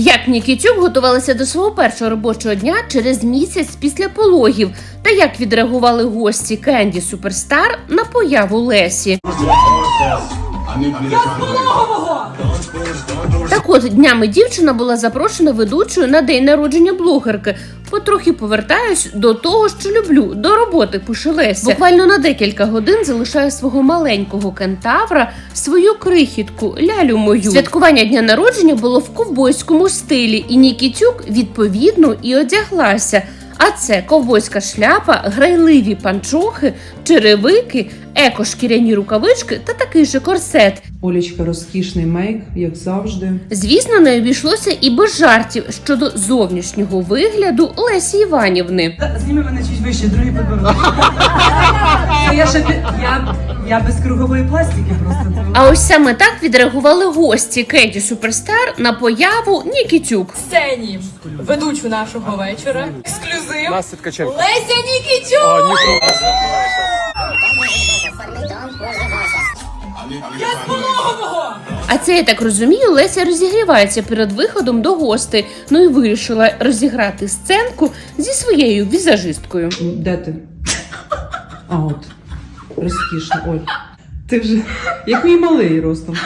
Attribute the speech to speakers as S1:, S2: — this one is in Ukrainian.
S1: Як Нікітюк готувалася до свого першого робочого дня через місяць після пологів, та як відреагували гості Кенді Суперстар на появу Лесі. Так от днями дівчина була запрошена ведучою на день народження блогерки. Потрохи повертаюсь до того, що люблю, до роботи пише Леся. Буквально на декілька годин залишаю свого маленького кентавра, свою крихітку, лялю мою. Святкування дня народження було в ковбойському стилі, і Нікітюк відповідно і одяглася. А це ковбойська шляпа, грайливі панчохи, черевики, екошкіряні рукавички та такий же корсет.
S2: Олічка, розкішний мейк, як завжди.
S1: Звісно, не обійшлося і без жартів щодо зовнішнього вигляду Лесі Іванівни.
S3: Зніми мене чуть вище, другий подбородок. Я ще я, я без кругової пластики просто.
S1: А ось саме так відреагували гості Кенді Суперстар на появу Нікітюк.
S4: сцені ведучу нашого вечора. Ексклюзив.
S5: Нас Ткаченко.
S4: Леся Нікітюк! Я з пологового!
S1: А це я так розумію, Леся розігрівається перед виходом до гостей. Ну і вирішила розіграти сценку зі своєю візажисткою.
S2: Де ти? А от. Розкішно. Оль. Ти вже як мій малий ростом.